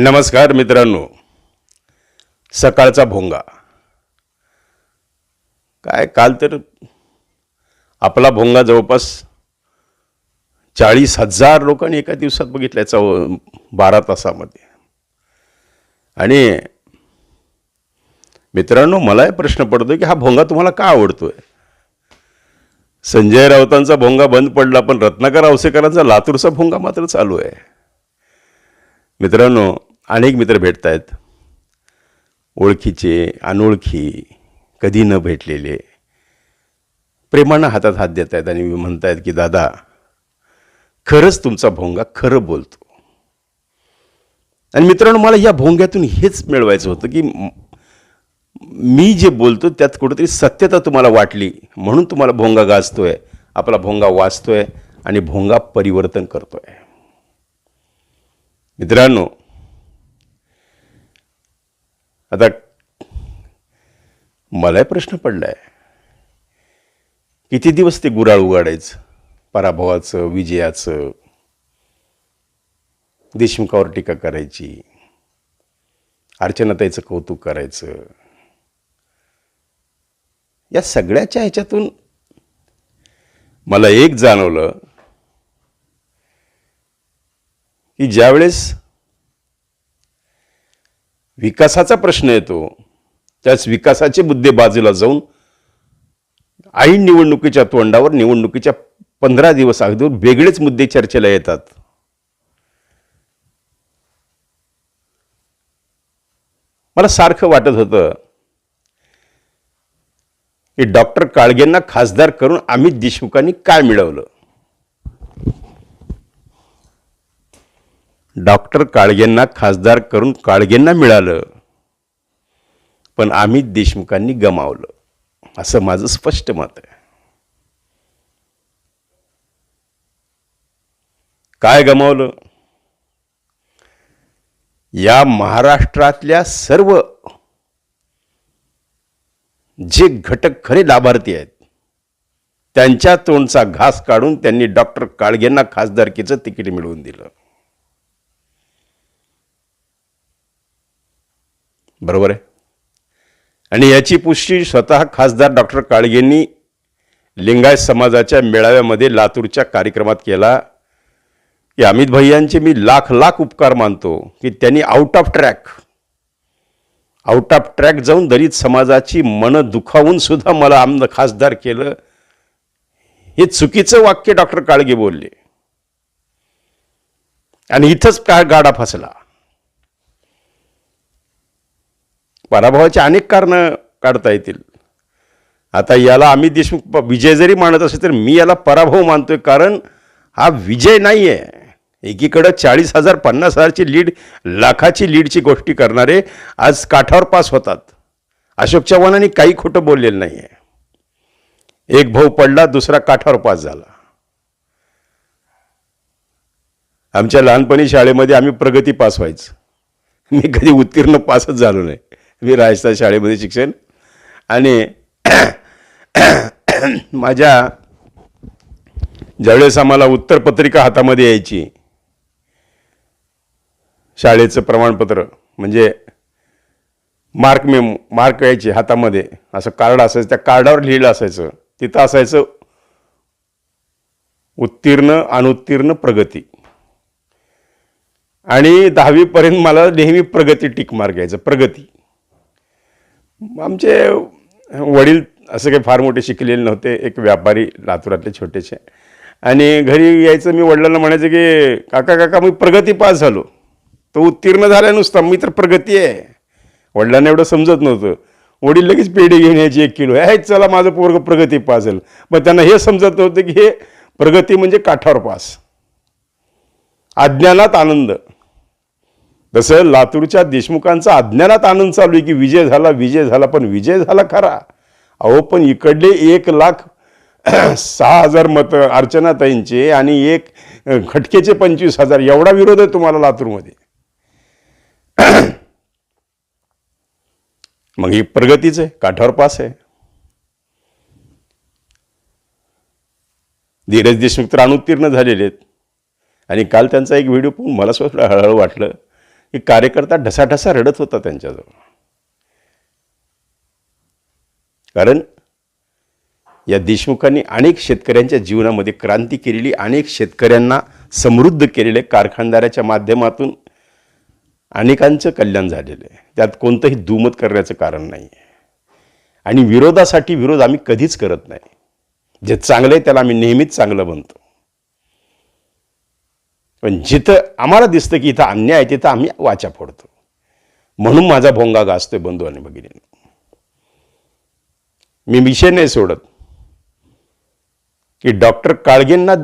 नमस्कार मित्रांनो. सकाळचा भोंगा. काय काल तर आपला भोंगा जवळपास चाळीस हजार लोकांनी एका दिवसात बघितलाय चौ बारा तासामध्ये. आणि मित्रांनो मलाही प्रश्न पडतो की हा भोंगा तुम्हाला का आवडतोय? संजय राऊतांचा भोंगा बंद पडला पण रत्नाकर आवसेकरांचा लातूरचा भोंगा मात्र चालू आहे. मित्रांनो अनेक मित्र भेटत आहेत ओळखीचे अनोळखी कधी न भेटलेले. प्रेमानं हातात हात देत आहेत आणि म्हणतायत की दादा खरंच तुमचा भोंगा खरं बोलतो. आणि मित्रांनो मला या भोंग्यातून हेच मिळवायचं होतं की मी जे बोलतो त्यात कुठेतरी सत्यता तुम्हाला वाटली म्हणून तुम्हाला भोंगा गाजतोय आपला भोंगा वाचतोय आणि भोंगा परिवर्तन करतोय. मित्रांनो आता मलाही प्रश्न पडलाय. किती दिवस ते गुराळ उगाडायचं? पराभवाचं विजयाचं? देशमुखावर टीका करायची? अर्चनाताईचं कौतुक करायचं? या सगळ्याच्या ह्याच्यातून मला एक जाणवलं की ज्यावेळेस विकासाचा प्रश्न येतो. त्याच विकासाचे मुद्दे बाजूला जाऊन ऐन निवडणुकीच्या तोंडावर निवडणुकीच्या पंधरा दिवस अगदी वेगळेच मुद्दे चर्चेला येतात. मला सारखं वाटत होतं की डॉक्टर काळगेंना खासदार करून अमित देशमुखांनी काय मिळवलं? डॉक्टर काळगेंना खासदार करून काळगेंना मिळालं. पण आम्ही देशमुखांनी गमावलं. असं माझं स्पष्ट मत आहे. काय गमावलं? या महाराष्ट्रातल्या सर्व जे घटक खरे लाभार्थी आहेत त्यांच्या तोंडचा घास काढून त्यांनी डॉक्टर काळगेंना खासदारकीचं तिकीट मिळवून दिलं. बरोबर आहे? आणि याची पुष्टी स्वतः खासदार डॉक्टर काळगेंनी लिंगायत समाजाच्या मेळाव्यामध्ये लातूरच्या कार्यक्रमात केला. की अमित भैयांचे मी लाख लाख उपकार मानतो की त्यांनी out of track out of track जाऊन दलित समाजाची मनं दुखावून सुद्धा मला आमद खासदार केलं. हे चुकीचं वाक्य डॉक्टर काळगे बोलले. आणि इथंच काय गाडा फसला? पराभवाची अनेक कारणं काढता येतील. आता याला अमित देशमुख विजय जरी मानत असेल तर मी याला पराभव मानतोय कारण हा विजय नाही आहे एकीकडं चाळीस हजार पन्नास हजारची लीड लाखाची लीडची गोष्टी करणारे आज काठावर पास होतात. अशोक चव्हाणांनी काही खोटं बोललेलं नाही आहे एक भाऊ पडला दुसरा काठावर पास झाला. आमच्या लहानपणी शाळेमध्ये आम्ही प्रगती पास व्हायचं. मी कधी उत्तीर्ण पासच झालो नाही. मी राजस्थान शाळेमध्ये शिक्षण. आणि माझ्या ज्यावेळेस आम्हाला उत्तरपत्रिका हातामध्ये यायची शाळेचं प्रमाणपत्र म्हणजे मार्क मे मार्क यायचे हातामध्ये. असं कार्ड असायचं त्या कार्डावर लिहिलं असायचं. तिथं असायचं उत्तीर्ण अनुत्तीर्ण प्रगती. आणि दहावीपर्यंत मला नेहमी प्रगती टिक मार्क यायचं प्रगती. आमचे वडील असं काही फार मोठे शिकलेले नव्हते. एक व्यापारी लातूरातले छोटेसे. आणि घरी यायचं मी वडिलांना म्हणायचं की काका काका मी प्रगती पास झालो. तो उत्तीर्ण झाला नुसता. मी तर प्रगती आहे. वडिलांना एवढं समजत नव्हतं. वडील लगेच पेढी घेऊन यायची एक किलो हे चला माझं पोरग प्रगती पास झालं. मग त्यांना हे समजत नव्हतं की हे प्रगती म्हणजे काठावर पास. अज्ञानात आनंद. तसं लातूरच्या देशमुखांचा अज्ञानात आनंद चालू आहे की विजय झाला विजय झाला पण विजय झाला खरा. अहो पण इकडले एक लाख सहा हजार मत अर्चनाताईंचे आणि एक खटकेचे पंचवीस हजार एवढा विरोध आहे तुम्हाला लातूरमध्ये. मग ही प्रगतीच आहे काठावर पास आहे. धीरज देशमुख तर अनुत्तीर्ण झालेले आहेत. आणि काल त्यांचा एक व्हिडिओ पाहून मला स्वतः हळहळ वाटलं. की कार्यकर्ता ढसाढसा रडत होता त्यांच्याजवळ. कारण या देशमुखांनी अनेक शेतकऱ्यांच्या जीवनामध्ये क्रांती केलेली अनेक शेतकऱ्यांना समृद्ध केलेले कारखानदाराच्या माध्यमातून अनेकांचं कल्याण झालेलं आहे. त्यात कोणतंही दुमत करण्याचं कारण नाही आहे आणि विरोधासाठी विरोध आम्ही कधीच करत नाही. जे चांगलं आहे त्याला आम्ही नेहमीच चांगलं बनतो पण जिथं आम्हाला दिसतं की इथं अन्याय आहे तिथं आम्ही वाचा फोडतो. म्हणून माझा भोंगा गाजतोय बंधू आणि भगिनी मी विषय नाही सोडत की डॉक्टर काळगेंना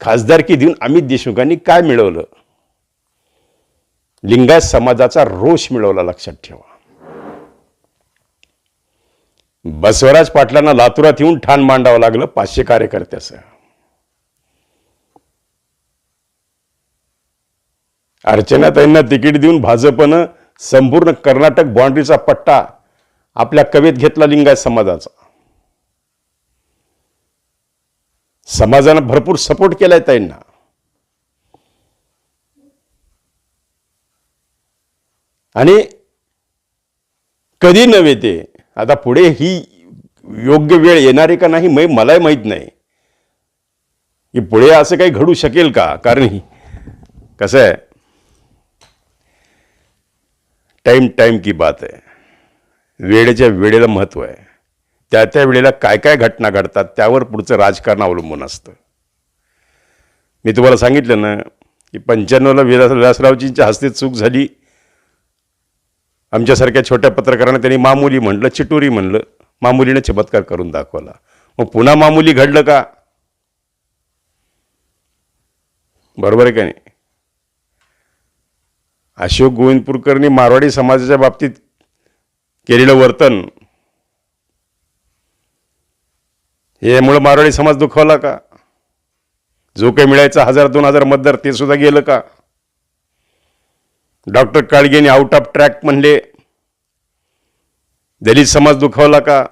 खासदारकी देऊन अमित देशमुखांनी काय मिळवलं? लिंगायत समाजाचा रोष मिळवला लक्षात ठेवा. बसवराज पाटलांना लातुरात येऊन ठाण मांडावं लागलं पाचशे कार्यकर्त्यासह. अर्चनाताईंना तिकीट देऊन भाजपनं संपूर्ण कर्नाटक बाँड्रीचा पट्टा आपल्या कवेत घेतला लिंगायत समाजाचा. समाजानं भरपूर सपोर्ट केलाय ताईंना. आणि कधी नव्हे ते आता पुढे ही योग्य वेळ येणार आहे का नाही मै मलाही माहीत नाही. की पुढे असं काही घडू शकेल का? कारण ही कसं आहे? टाईम टाईम की बात आहे वेळेच्या वेळेला महत्त्व आहे। त्या त्या वेळेला काय काय घटना घडतात त्यावर पुढचं राजकारण अवलंबून असतं। मी तुम्हाला सांगितलं ना की पंच्याण्णवला विलास व्यासरावजींच्या हस्ते चूक झाली। आमच्यासारख्या छोट्या पत्रकारांना त्यांनी मामुली म्हणलं चिटोरी म्हणलं मामुलीने चमत्कार करून दाखवला। मग पुन्हा मामुली घडलं का? बरोबर आहे का नाही? अशोक गोविंदपूरकरनी मारवाडी समाजाच्या बाबतीत केलेलं वर्तन यामुळं मारवाडी समाज दुखावला का? जो काही मिळायचा हजार दोन हजार मतदार ते सुद्धा गेलं का? डॉक्टर काळगेने आउट ऑफ ट्रॅक म्हणले. दलित समाज दुखावला का?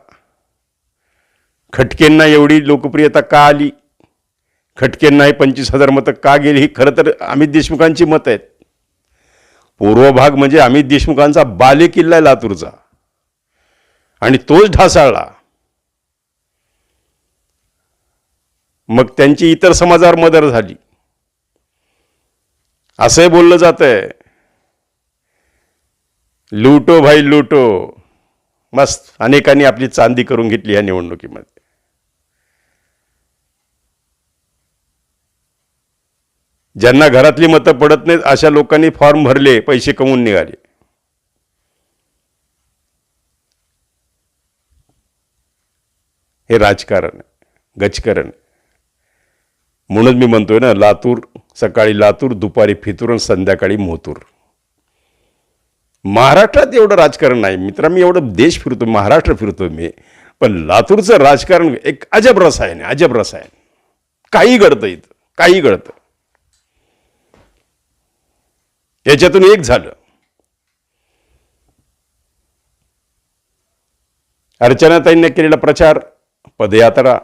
खटकेंना एवढी लोकप्रियता का आली? खटकेंना हे पंचवीस हजार मतं का गेली? ही खरं तर अमित देशमुखांची मतं आहेत. पूर्व भाग म्हणजे अमित देशमुखांचा बाले किल्ला आहे लातूरचा. आणि तोच ढासाळला. मग त्यांची इतर समाजावर मदर झाली. असंही बोललं जात आहे लुटो भाई लुटो. मस्त अनेकांनी आपली चांदी करून घेतली या निवडणुकीमध्ये. ज्यांना घरातली मतं पडत नाहीत अशा लोकांनी फॉर्म भरले पैसे कमवून निघाले. हे राजकारण गचकरण म्हणून मी म्हणतोय ना लातूर सकाळी लातूर दुपारी फितूर आणि संध्याकाळी मोतूर. महाराष्ट्रात एवढं राजकारण नाही. मित्रा मी एवढं देश फिरतो महाराष्ट्र फिरतो मी. पण लातूरचं राजकारण एक अजब रसायन आहे अजब रसायन. काही घडतं इथं काही घडतं. याच्यातून एक झालं. अर्चनाताईंनी केलेला प्रचार पदयात्रा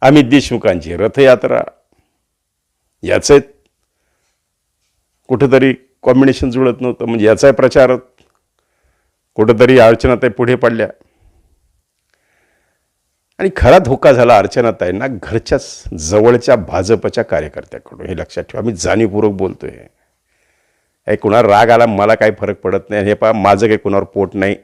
अमित देशमुखांची रथयात्रा याचं कुठंतरी कॉम्बिनेशन जुळत नव्हतं. म्हणजे याचाही प्रचार कुठंतरी अर्चनाताई पुढे पडल्या. आणि खरा धोका झाला अर्चनाताईंना घरच्याच जवळच्या भाजपच्या कार्यकर्त्याकडून. हे लक्षात ठेवा मी जाणीवपूर्वक बोलतोय. हे कुणावर राग आला मला काही फरक पडत नाही. हे पहा माझं काही कुणावर पोट नाही.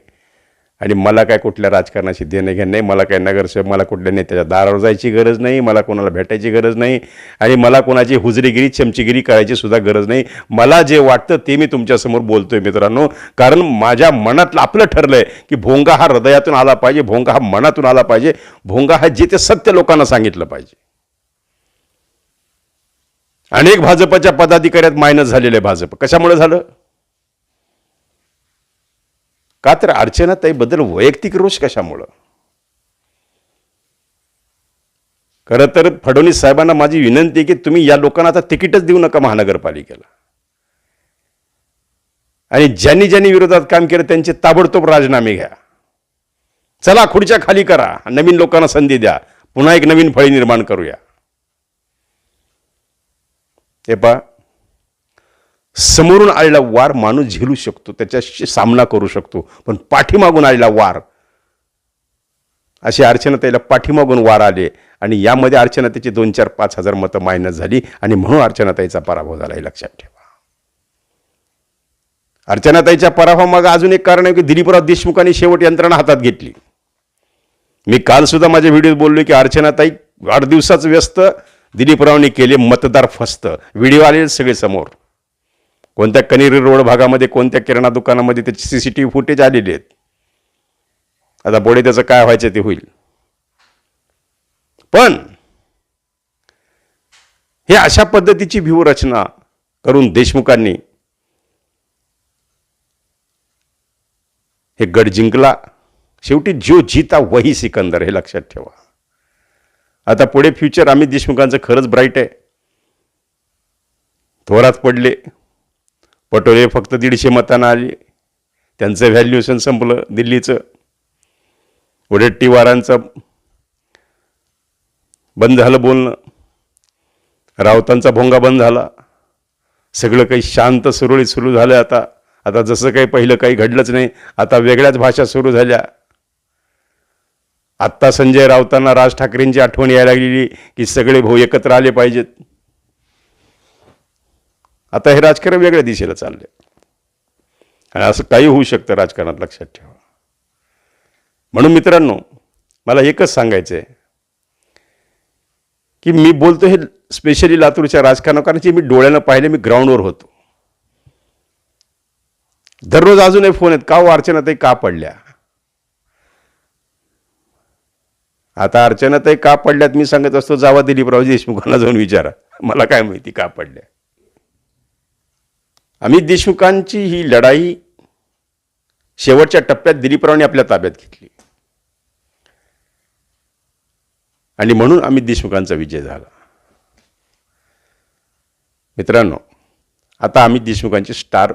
आणि मला काय कुठल्या राजकारणाशी देणं घेणं नाही. मला काय नगरसेवक मला कुठल्या नेत्याच्या दारावर जायची गरज नाही. मला कोणाला भेटायची गरज नाही. आणि मला कोणाची हुजरीगिरी चमचीगिरी करायची सुद्धा गरज नाही. मला जे वाटतं ते मी तुमच्यासमोर बोलतो आहे मित्रांनो. कारण माझ्या मनातलं आपलं ठरलं आहे की भोंगा हा हृदयातून आला पाहिजे भोंगा हा मनातून आला पाहिजे. भोंगा हा जे ते सत्य लोकांना सांगितलं पाहिजे. अनेक भाजपच्या पदाधिकाऱ्यात मायनस झालेलं आहे भाजप. कशामुळे झालं? का तर अर्चनाताईबद्दल वैयक्तिक रोष कशामुळं? खरं तर फडणवीस साहेबांना माझी विनंती आहे की तुम्ही या लोकांना आता तिकीटच देऊ नका महानगरपालिकेला. आणि ज्यांनी ज्यांनी विरोधात काम केलं त्यांचे ताबडतोब राजीनामे घ्या. चला खुर्च्या खाली करा. नवीन लोकांना संधी द्या. पुन्हा एक नवीन फळी निर्माण करूया. हे पहा. समोरून आलेला वार माणूस झेलू शकतो त्याच्याशी सामना करू शकतो पण पाठीमागून आलेला वार अशी अर्चनाताईला पाठीमागून वार आले आणि यामध्ये अर्चनाताईची दोन चार पाच हजार मतं मायनस झाली आणि म्हणून अर्चनाताईचा पराभव झाला हे लक्षात ठेवा. अर्चनाताईच्या पराभवामागं अजून एक कारण आहे की दिलीपराव देशमुखांनी शेवट यंत्रणा हातात घेतली. मी काल सुद्धा माझ्या व्हिडिओत बोललो की अर्चनाताई वाढदिवसाच व्यस्त दिलीपरावनी केले मतदार फस्त. व्हिडिओ आले सगळे समोर. कोणत्या कनेरी रोड भागामध्ये कोणत्या किराणा दुकानामध्ये त्याचे C C T V footage आलेले आहेत? आता बोडे त्याचं काय व्हायचं ते होईल. पण हे अशा पद्धतीची व्यूहरचना करून देशमुखांनी हे गड जिंकला. शेवटी जो जीता वही सिकंदर हे लक्षात ठेवा. आता पुढे फ्युचर अमित देशमुखांचं खरंच ब्राईट आहे. थोरात पडले. पटोले फक्त दीडशे मतानं आले. त्यांचं व्हॅल्युएशन संपलं दिल्लीचं. वडेट्टीवारांचं बंद झालं बोलणं. रावतांचा भोंगा बंद झाला. सगळं काही शांत सुरळीत सुरू झालं आता. आता जसं काही पहिलं काही घडलंच नाही आता वेगळ्याच भाषा सुरू झाल्या. आत्ता संजय राऊतांना राज ठाकरेंची आठवण यायला लागलेली की सगळे भाऊ एकत्र आले पाहिजेत. आता हे राजकारण वेगळ्या दिशेला चालले आणि असं काही होऊ शकतं राजकारणात लक्षात ठेवा. म्हणून मित्रांनो मला एकच सांगायचं आहे की मी बोलतो हे स्पेशली लातूरच्या राजकारणाकारांची मी डोळ्यानं पाहिले मी ग्राउंडवर होतो. दररोज अजूनही फोन आहेत का हो ते का पडल्या? आता अर्चनाताई का पडल्यात मी सांगत असतो जावा दिलीपराव देशमुखांना जाऊन विचारा. मला काय माहिती का पडल्या. अमित देशमुखांची ही लढाई शेवटच्या टप्प्यात दिलीपरावने आपल्या ताब्यात घेतली. आणि म्हणून अमित देशमुखांचा विजय झाला. मित्रांनो आता अमित देशमुखांचे स्टार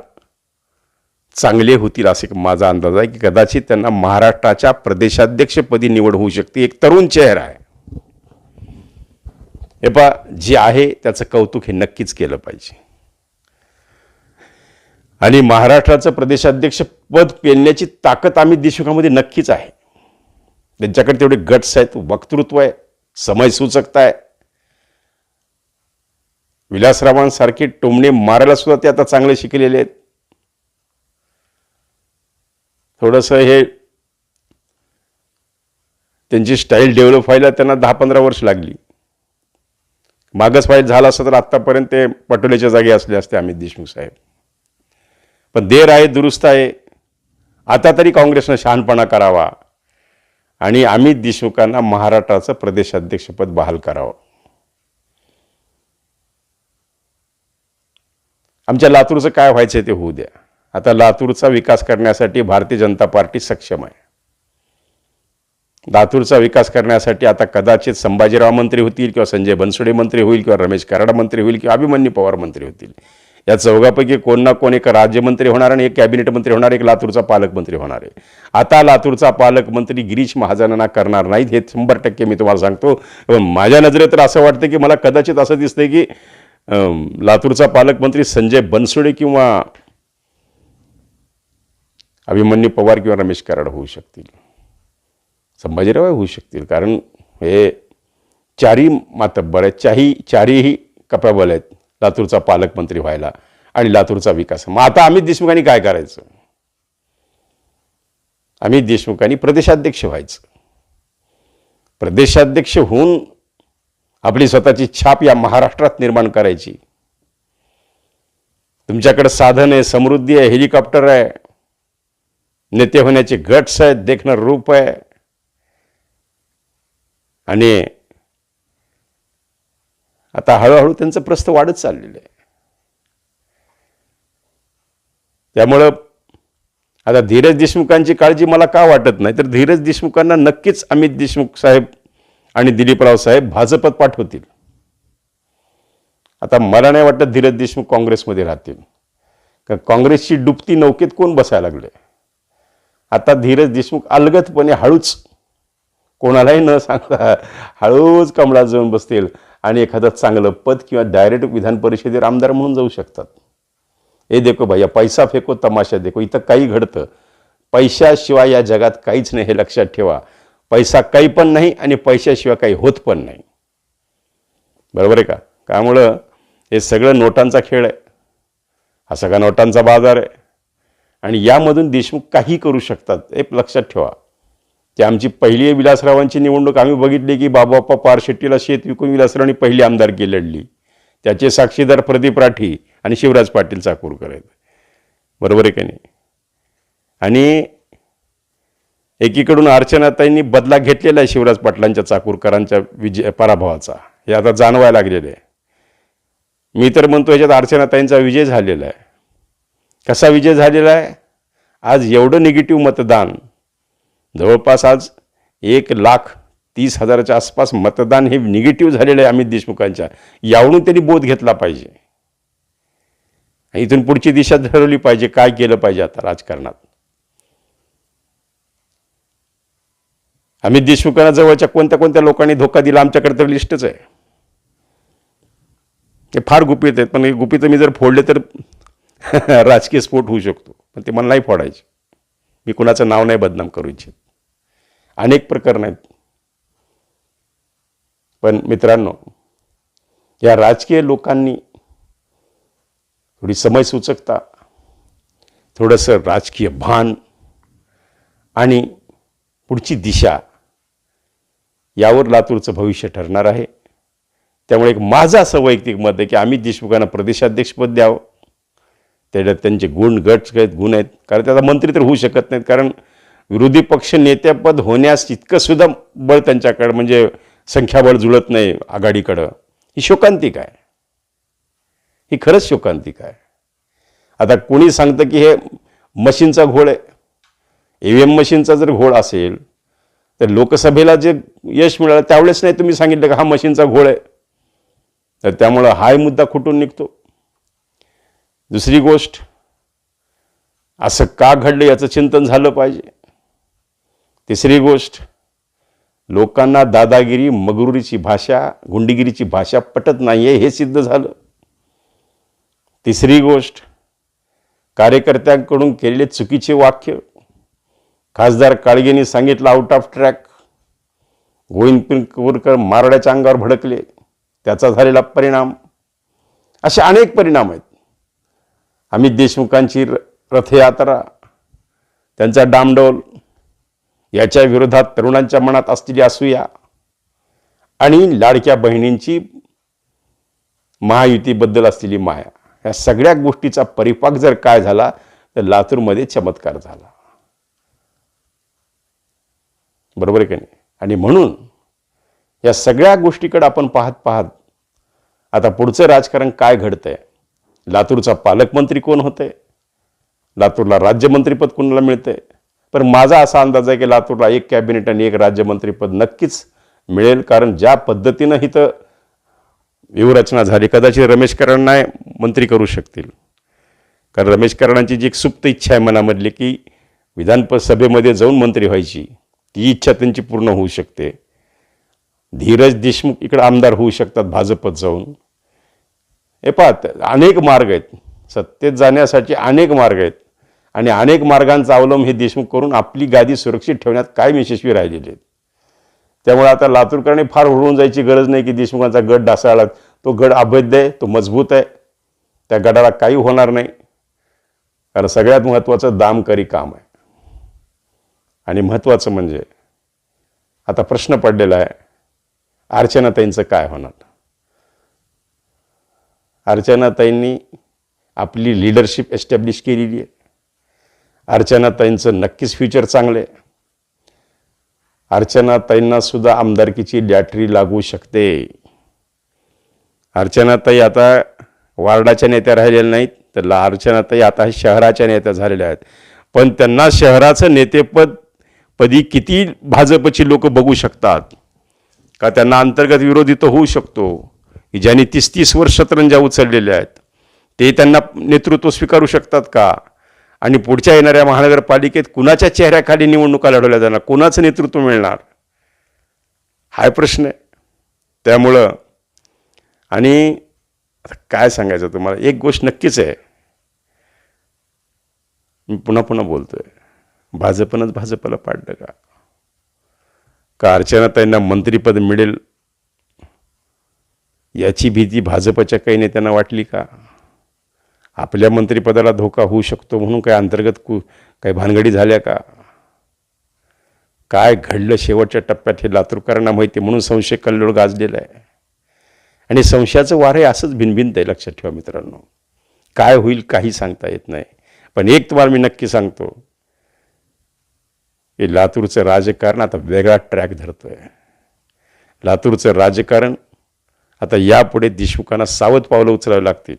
चांगले होतील असे माझा अंदाज आहे की कदाचित त्यांना महाराष्ट्राच्या प्रदेशाध्यक्षपदी निवड होऊ शकते. एक तरुण चेहरा आहे. हे पा जे आहे त्याचं कौतुक हे नक्कीच केलं पाहिजे. आणि महाराष्ट्राचं प्रदेशाध्यक्ष पद पेलण्याची ताकद आम्ही देशमुखामध्ये नक्कीच आहे. त्यांच्याकडे तेवढे गट्स आहेत वक्तृत्व आहे समय सूचकता आहे. विलासरावांसारखे टोमणे मारायला सुद्धा ते आता चांगले शिकलेले आहेत. थोडंसं हे त्यांची स्टाईल डेव्हलप व्हायला त्यांना दहा पंधरा वर्ष लागली. मागच फाईल झाला असतं तर आत्तापर्यंत ते पटोलेच्या जागी असले असते अमित देशमुख साहेब. पण देर आहे दुरुस्त आहे. आता तरी काँग्रेसनं शहाणपणा करावा आणि अमित देशमुखांना महाराष्ट्राचं प्रदेशाध्यक्षपद बहाल करावं. आमच्या लातूरचं काय व्हायचं ते होऊ द्या. आता लातूरचा विकास करण्यासाठी भारतीय जनता पार्टी सक्षम आहे. लातूरचा विकास करण्यासाठी आता कदाचित संभाजीराव मंत्री होतील किंवा संजय बनसोडे मंत्री होईल किंवा रमेश कराड मंत्री होईल किंवा अभिमन्यू पवार मंत्री होतील. या चौघापैकी कोण ना कोण एक राज्यमंत्री होणार आणि एक कॅबिनेट मंत्री होणार एक लातूरचा पालकमंत्री होणार आहे. आता लातूरचा पालकमंत्री गिरीश महाजनांना करणार नाहीत हे शंभर टक्के मी तुम्हाला सांगतो. पण माझ्या नजरेत तर असं वाटतं की मला कदाचित असं दिसतंय की लातूरचा पालकमंत्री संजय बनसोडे किंवा अभिमन्यू पवार किंवा रमेश कराड होऊ शकतील. संभाजीराव होऊ शकतील. कारण हे चारही मातब्बर आहेत. चाही चारीही कपॅबल आहेत. लातूरचा पालकमंत्री व्हायला आणि लातूरचा विकास. मग आता अमित देशमुखांनी काय करायचं? अमित देशमुखांनी प्रदेशाध्यक्ष व्हायचं. प्रदेशाध्यक्ष होऊन आपली स्वतःची छाप या महाराष्ट्रात निर्माण करायची. तुमच्याकडे साधन आहे समृद्धी आहे हेलिकॉप्टर आहे. नेते होण्याचे गट्स आहेत देखणं रूप आहे. आणि आता हळूहळू त्यांचं प्रस्थ वाढत चाललेलं आहे. त्यामुळं आता धीरज देशमुखांची काळजी मला का वाटत नाही तर धीरज देशमुखांना नक्कीच अमित देशमुख साहेब आणि दिलीपराव साहेब भाजपत पाठवतील. आता मला नाही वाटत धीरज देशमुख काँग्रेसमध्ये राहतील. कारण काँग्रेसची डुबती नौकेत कोण बसायला लागले आता धीरज देशमुख अलगतपणे हळूच कोणालाही न सांगता हळूच कमळात जाऊन बसतील आणि एखादं चांगलं पद किंवा डायरेक्ट विधान परिषदेवर आमदार म्हणून जाऊ शकतात. हे देखो भैया पैसा फेको तमाशा देखो. इथं काही घडतं. पैशाशिवाय या जगात काहीच नाही हे लक्षात ठेवा. पैसा काही पण नाही आणि पैशाशिवाय काही होत पण नाही. बरोबर आहे का? त्यामुळं हे सगळं नोटांचा खेळ आहे. हा सगळा नोटांचा बाजार आहे. आणि यामधून देशमुख काही करू शकतात हे लक्षात ठेवा. ते आमची पहिली विलासरावांची निवडणूक आम्ही बघितली की बाबाप्पा पारशेट्टीला शेत विकून विलासरावांनी पहिली आमदारकी लढली त्याचे साक्षीदार प्रदीप राठी आणि शिवराज पाटील चाकूरकर आहेत. बरोबर आहे का नाही? आणि एकीकडून अर्चनाताईंनी बदला घेतलेला आहे शिवराज पाटलांच्या चाकूरकरांच्या विजय पराभवाचा. हे आता जाणवायला लागलेलं आहे. मी तर म्हणतो ह्याच्यात अर्चनाताईंचा विजय झालेला आहे. कसा विजय झालेला आहे? आज एवढं निगेटिव्ह मतदान. जवळपास आज एक लाख तीस हजाराच्या आसपास मतदान हे निगेटिव्ह झालेलं आहे अमित देशमुखांच्या. यावरून त्यांनी बोध घेतला पाहिजे. इथून पुढची दिशा ठरवली पाहिजे काय केलं पाहिजे आता राजकारणात. अमित देशमुखांना जवळच्या कोणत्या कोणत्या लोकांनी धोका दिला आमच्याकडे तर लिस्टच आहे. ते फार गुपित आहेत पण हे गुपित मी जर फोडले तर राजकीय स्फोट होऊ शकतो पण ते मला नाही फोडायचे. मी कुणाचं नाव नाही बदनाम करू इच्छित. अनेक प्रकरण आहेत. पण मित्रांनो या राजकीय लोकांनी थोडी समय सूचकता थोडंसं राजकीय भान आणि पुढची दिशा यावर लातूरचं भविष्य ठरणार आहे. त्यामुळे एक माझं असं वैयक्तिक मत आहे की अमित देशमुखांना प्रदेशाध्यक्षपद द्यावं. त्याच्यात त्यांचे गुण गट आहेत गुण आहेत. कारण त्याचा मंत्री तर होऊ शकत नाहीत. कारण विरोधी पक्ष नेत्यापद होण्यास इतकं सुद्धा बळ त्यांच्याकडं म्हणजे संख्याबळ जुळत नाही आघाडीकडं. ही शोकांतिक आहे. ही खरंच शोकांतिक आहे. आता कोणी सांगतं की हे मशीनचा घोळ आहे. ई व्ही एम मशीनचा जर घोळ असेल तर लोकसभेला जे यश मिळालं त्यावेळेस नाही तुम्ही सांगितलं का हा मशीनचा घोळ आहे? तर त्यामुळं हाय मुद्दा खुटून निघतो. दुसरी गोष्ट असं का घडलं याचं चिंतन झालं पाहिजे? तिसरी गोष्ट लोकांना दादागिरी मगरुरीची भाषा गुंडगिरीची भाषा पटत नाही आहे हे सिद्ध झालं. तिसरी गोष्ट कार्यकर्त्यांकडून केलेले चुकीचे वाक्य खासदार काळगेंनी सांगितलं out of track Govind Pinkwarkar मारड्याच्या अंगावर भडकले त्याचा झालेला परिणाम. असे अनेक परिणाम आहेत. अमित देशमुखांची र- रथयात्रा त्यांचा डामडोल याच्या विरोधात तरुणांच्या मनात असलेली असूया आणि लाडक्या बहिणींची महायुतीबद्दल असलेली माया. या सगळ्या गोष्टीचा परिपाक जर काय झाला तर लातूरमध्ये चमत्कार झाला. बरोबर आहे का नाही? आणि म्हणून या सगळ्या गोष्टीकडे आपण पाहत पाहत आता पुढचं राजकारण काय घडतंय? लातूरचा पालकमंत्री कोण होते? लातूरला राज्यमंत्रीपद कोणाला मिळते? पण माझा असा अंदाज आहे की लातूरला एक कॅबिनेट आणि एक राज्यमंत्रीपद नक्कीच मिळेल कारण ज्या पद्धतीनं इथं व्यूहरचना झाली कदाचित रमेश करांना मंत्री करू शकतील. कारण रमेश कराडांची जी एक सुप्त इच्छा आहे मनामधली की विधानसभेमध्ये जाऊन मंत्री व्हायची ती इच्छा त्यांची पूर्ण होऊ शकते. धीरज देशमुख इकडे आमदार होऊ शकतात भाजपत जाऊन. हे पाहत अनेक मार्ग आहेत. सत्तेत जाण्यासाठी अनेक मार्ग आहेत. आणि अनेक मार्गांचा अवलंब हे देशमुख करून आपली गादी सुरक्षित ठेवण्यात काय यशस्वी राहिलेले आहेत. त्यामुळे आता लातूरकरांनी फार हुरळून जायची गरज नाही की देशमुखांचा गड ढासळला तो गड अभेद्य आहे तो मजबूत आहे. त्या गडाला काही होणार नाही. कारण सगळ्यात महत्त्वाचं दामकरी काम आहे. आणि महत्त्वाचं म्हणजे आता प्रश्न पडलेला आहे अर्चनाताईंचं काय होणार? अर्चनाताईंनी आपली लिडरशिप एस्टॅब्लिश केलेली आहे. अर्चनाताईंचं नक्कीच फ्युचर चांगलं आहे. अर्चनाताईंना सुद्धा आमदारकीची लॅटरी लागू शकते. अर्चनाताई आता वार्डाच्या नेत्या राहिलेल्या नाहीत तर अर्चनाताई आता शहराच्या नेत्या झालेल्या आहेत. पण त्यांना शहराचं नेतेपद पदी किती भाजपची लोक बघू शकतात? का त्यांना अंतर्गत विरोधी तर होऊ शकतो? की ज्यांनी तीस तीस वर्ष शतरंजा उचललेल्या आहेत ते त्यांना नेतृत्व स्वीकारू शकतात का? आणि पुढच्या येणाऱ्या महानगरपालिकेत कुणाच्या चेहऱ्याखाली निवडणुका लढवल्या जाणार? कुणाचं नेतृत्व मिळणार? हा प्रश्न आहे. त्यामुळं आणि काय सांगायचं तुम्हाला? एक गोष्ट नक्कीच आहे. मी पुन्हा पुन्हा बोलतोय. भाजपनंच भाजपला पाडलं का? का त्यांना मंत्रिपद मिळेल याची भीती भाजपच्या काही नेत्यांना वाटली का? आपल्या मंत्रिपदाला धोका होऊ शकतो म्हणून काय अंतर्गत कु काही भानगडी झाल्या का? काय घडलं शेवटच्या टप्प्यात हे लातूरकरांना माहिती आहे, म्हणून संशय कल्लोळ गाजलेला आहे. आणि संशयाचं वार हे असंच भिनभिनत आहे लक्षात ठेवा मित्रांनो. काय होईल काही सांगता येत नाही. पण एक तुम्हाला मी नक्की सांगतो. की लातूरचं राजकारण आता वेगळा ट्रॅक धरतोय. लातूरचं राजकारण आता यापुढे देशमुखांना सावध पावलं उचलावी लागतील.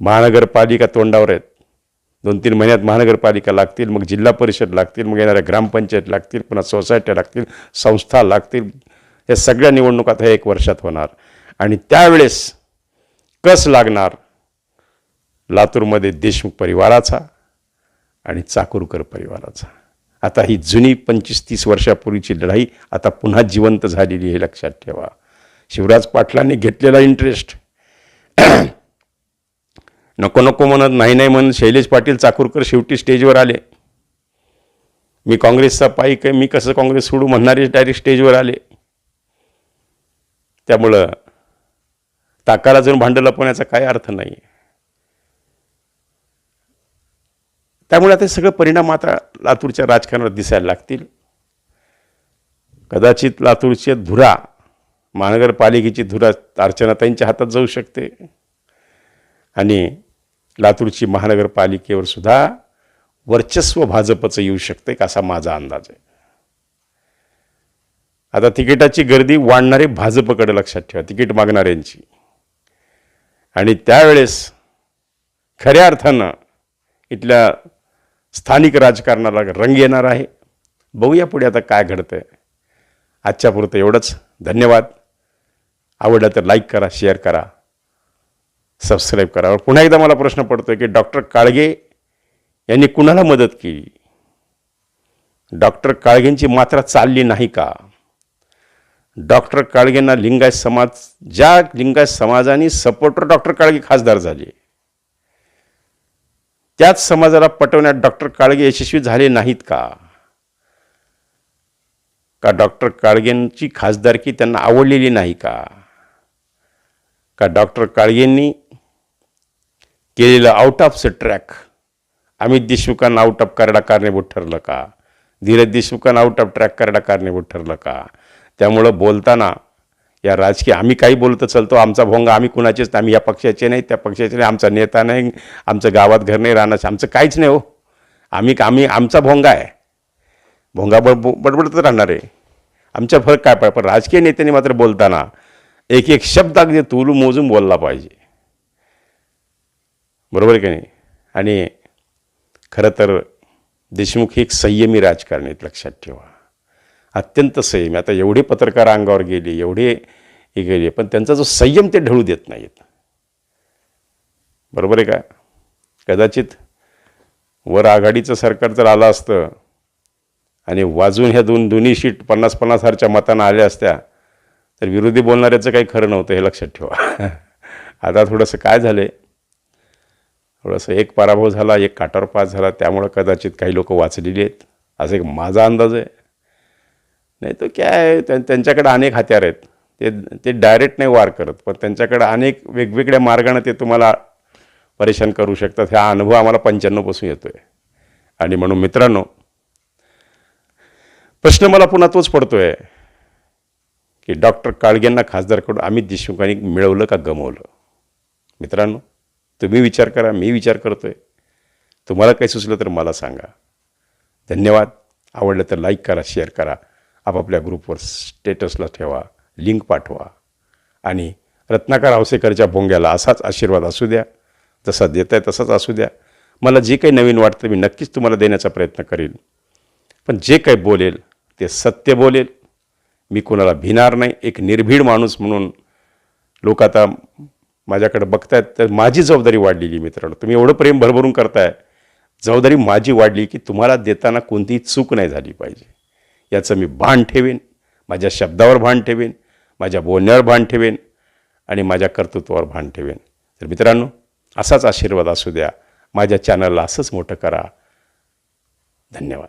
महानगरपालिका तोंडावर आहेत. दोन तीन महिन्यात महानगरपालिका लागतील मग जिल्हा परिषद लागतील मग येणाऱ्या ग्रामपंचायत लागतील पुन्हा सोसायट्या लागतील संस्था लागतील. या सगळ्या निवडणुका आता एक वर्षात होणार. आणि त्यावेळेस कस लागणार? लातूरमध्ये देशमुख परिवाराचा आणि चाकूरकर परिवाराचा. आता ही जुनी पंचवीस तीस वर्षापूर्वीची लढाई आता पुन्हा जिवंत झालेली हे लक्षात ठेवा. शिवराज पाटलांनी घेतलेला इंटरेस्ट नको नको म्हणत नाही नाही म्हणत शैलेश पाटील चाकूरकर शेवटी स्टेजवर आले. मी काँग्रेसचा पाईक आहे मी कसं काँग्रेस सोडू म्हणणारे डायरेक्ट स्टेजवर आले. त्यामुळं ताकाला जाऊन भांडं लपवण्याचा काय अर्थ नाही. त्यामुळे आता सगळं परिणाम आता लातूरच्या राजकारणात दिसायला लागतील. कदाचित लातूरचे धुरा महानगरपालिकेची धुरा अर्चनाताईंच्या हातात जाऊ शकते. आणि लातूरची महानगरपालिकेवर सुद्धा वर्चस्व भाजपचं येऊ शकते का असा माझा अंदाज आहे. आता तिकिटाची गर्दी वाढणारे भाजपकडे लक्षात ठेवा तिकीट मागणाऱ्यांची. आणि त्यावेळेस खऱ्या अर्थानं इथल्या स्थानिक राजकारणाला रंग येणार आहे. बघूया पुढे आता काय घडतंय. आहे आजच्यापुरतं एवढंच. धन्यवाद. आवडला तर लाईक करा शेअर करा सबस्क्राईब करा. पुन्हा एकदा मला प्रश्न पडतो की डॉक्टर काळगे यांनी कुणाला मदत केली? डॉक्टर काळगेंची मात्रा चालली नाही का? डॉक्टर काळगेंना लिंगायत समाज ज्या लिंगायत समाजाने सपोर्टर डॉक्टर काळगे खासदार झाले त्याच समाजाला पटवण्यात डॉक्टर काळगे यशस्वी झाले नाहीत का? का डॉक्टर काळगेंची खासदारकी त्यांना आवडलेली नाही का? का डॉक्टर काळगेंनी केलेलं आउट ऑफ ट्रॅक अमित देशमुखांना आउट ऑफ करडा कारणीभूत ठरलं का? धीरज देशमुखांना आउट ऑफ ट्रॅक करडा कारणीभूत ठरलं का? त्यामुळं बोलताना या राजकीय आम्ही काही बोलतो चलतो आमचा भोंगा आम्ही कुणाचेच आम्ही या पक्षाचे नाही त्या पक्षाचे नाही आमचा नेता नाही आमचं गावात घर नाही राहणार आमचं काहीच नाही हो. आम्ही आम्ही आमचा भोंगा आहे. भोंगा बड बडबडतच राहणार आहे. आमच्या फरक काय पण राजकीय नेत्यांनी मात्र बोलताना एक एक शब्द अगदी तुलू मोजून बोलला पाहिजे. बरोबर आहे का नाही? आणि खरं तर देशमुख ही एक संयमी राजकारणी आहेत लक्षात ठेवा. अत्यंत संयमी. आता एवढे पत्रकार अंगावर गेले एवढे हे गेले पण त्यांचा जो संयम ते ढळू देत नाहीत. बरोबर आहे का? कदाचित वर आघाडीचं सरकार जर आलं असतं आणि वाजून ह्या दोन दोन्ही शीट पन्नास पन्नास हजारच्या मतानं आल्या असत्या तर विरोधी बोलणाऱ्याचं काही खरं नव्हतं हे लक्षात ठेवा. आता थोडंसं काय झालं आहे थोडंसं एक पराभव झाला एक काटावर पास झाला त्यामुळं कदाचित काही लोक वाचलेली आहेत. असं एक माझा अंदाज आहे. नाही तो काय आहे त्यांच्याकडे अनेक हत्यार आहेत. ते ते डायरेक्ट नाही वार करत पण त्यांच्याकडे अनेक वेगवेगळ्या मार्गाने ते तुम्हाला परेशान करू शकतात. हा अनुभव आम्हाला पंच्याण्णवपासून येतो आहे आणि म्हणून मित्रांनो प्रश्न मला पुन्हा तोच पडतो आहे की डॉक्टर काळगेंना खासदारकडून अमित देशमुखांनी मिळवलं का गमवलं? मित्रांनो तुम्ही विचार करा मी विचार करतोय. तुम्हाला काही सुचलं तर मला सांगा. धन्यवाद. आवडलं तर लाईक करा शेअर करा. आपापल्या ग्रुपवर स्टेटसला ठेवा लिंक पाठवा. आणि रत्नाकर आवसेकरच्या भोंग्याला असाच आशीर्वाद असू द्या. जसा देत आहे तसाच असू द्या. मला जे काही नवीन वाटतं मी नक्कीच तुम्हाला देण्याचा प्रयत्न करेन. पण जे काही बोलेल ते सत्य बोलेल. मी कोणाला भिणार नाही एक निर्भीड माणूस म्हणून लोक आता माझ्याकडे बघतायत तर माझी जबाबदारी वाढलेली मित्रांनो. तुम्ही एवढं प्रेम भरभरून करताय जबाबदारी माझी वाढली की तुम्हाला देताना कोणतीही चूक नाही झाली पाहिजे. याचं मी भान ठेवेन माझ्या शब्दावर भान ठेवेन माझ्या बोलण्यावर भान ठेवेन आणि माझ्या कर्तृत्वावर भान ठेवेन. तर मित्रांनो असाच आशीर्वाद असू द्या. माझ्या चॅनलला असंच मोठं करा. धन्यवाद.